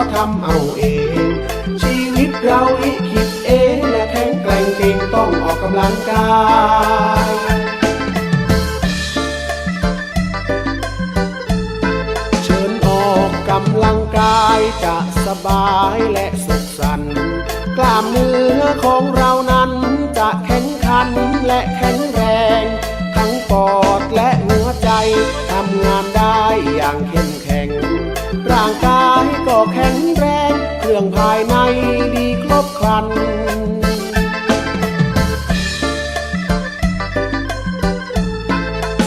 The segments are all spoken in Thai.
ก็ทำเอาเอง ชีวิตเราอิคิดเองและแข็งแกร่งเก่งต้องออกกำลังกายเชิญออกกำลังกายจะสบายและสุขสันต์กล้ามเนื้อของเรานั้นจะแข็งขันและแข็งแรง ทั้งปอดและหัวใจทำงานได้อย่างเข้มแข็ง ร่างกายก็แข็งแรง เครื่องภายในดีครบครัน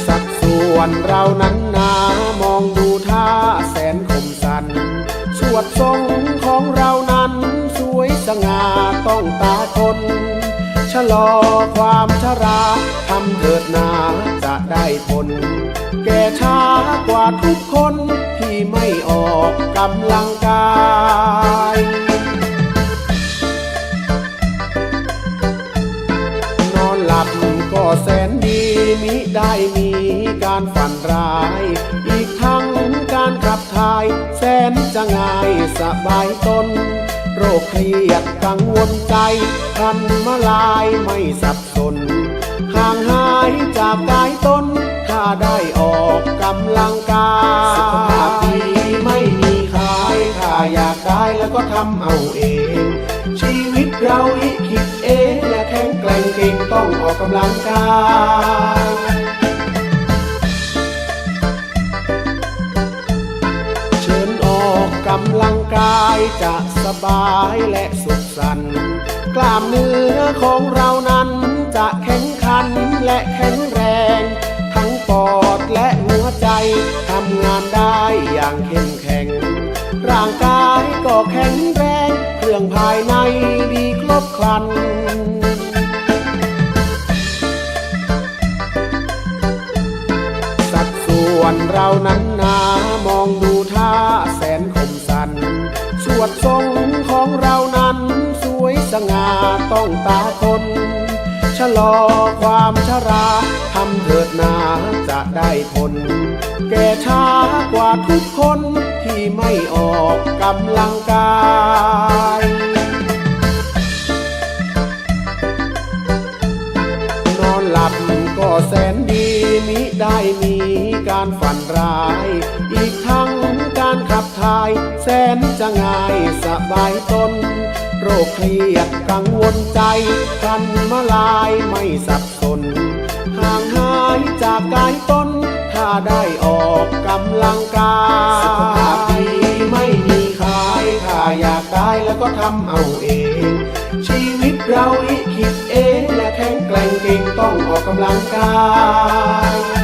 สัดส่วนเรานั้นนามองดูท่าแสนคมสันสวดทรงของเรานั้นสวยสง่าต้องตาคนชะลอความชราทำเถิดนาจะได้ผล แก่ช้ากว่าทุกคน ไม่ออกกำลังกายนอนหลับก็แสนดีมิได้มีการฝันร้าย อีกทั้งการขับถ่าย แสนจะง่ายสบายตนโรคเครียดกังวลใจพันมาลายไม่สับสน ห่างหายจากกายตน ถ้าได้ออกกำลังกาย อยากได้แล้วก็ทำเอาเอง ชีวิตเราอิคิดเองและแข็งแกร่งเก่งต้องออกกำลังกายเชิญออกกำลังกายจะสบายและสุขสันต์กล้ามเนื้อของเรานั้นจะแข็งขันและแข็งแรง ทั้งปอดและหัวใจทำงานได้อย่างเข้มแข็ง ร่างกายก็แข็งแรง เครื่องภายในดีครบครันสัดส่วนเรานั้นหนามองดูท่าแสนคมสันสวดทรงของเรานั้นสวยสง่าต้องตาคน ชะลอความชราทำเถิดนาจะได้ผล แก่ช้ากว่าทุกคนที่ไม่ออกกำลังกายนอนหลับก็แสนดีมิได้มีการฝันร้ายอีกทั้ง ขับถ่าย แสนจะง่ายสบายตน โรคเครียดกังวลใจพันมาลายไม่สับสน ห่างหายจากกายตน ถ้าได้ออกกำลังกายสุขภาพดีไม่มีขายถ้าอยากได้แล้วก็ทำเอาเอง ชีวิตเราอิคิดเองและแข็งแกร่งเก่งต้องออกกำลังกาย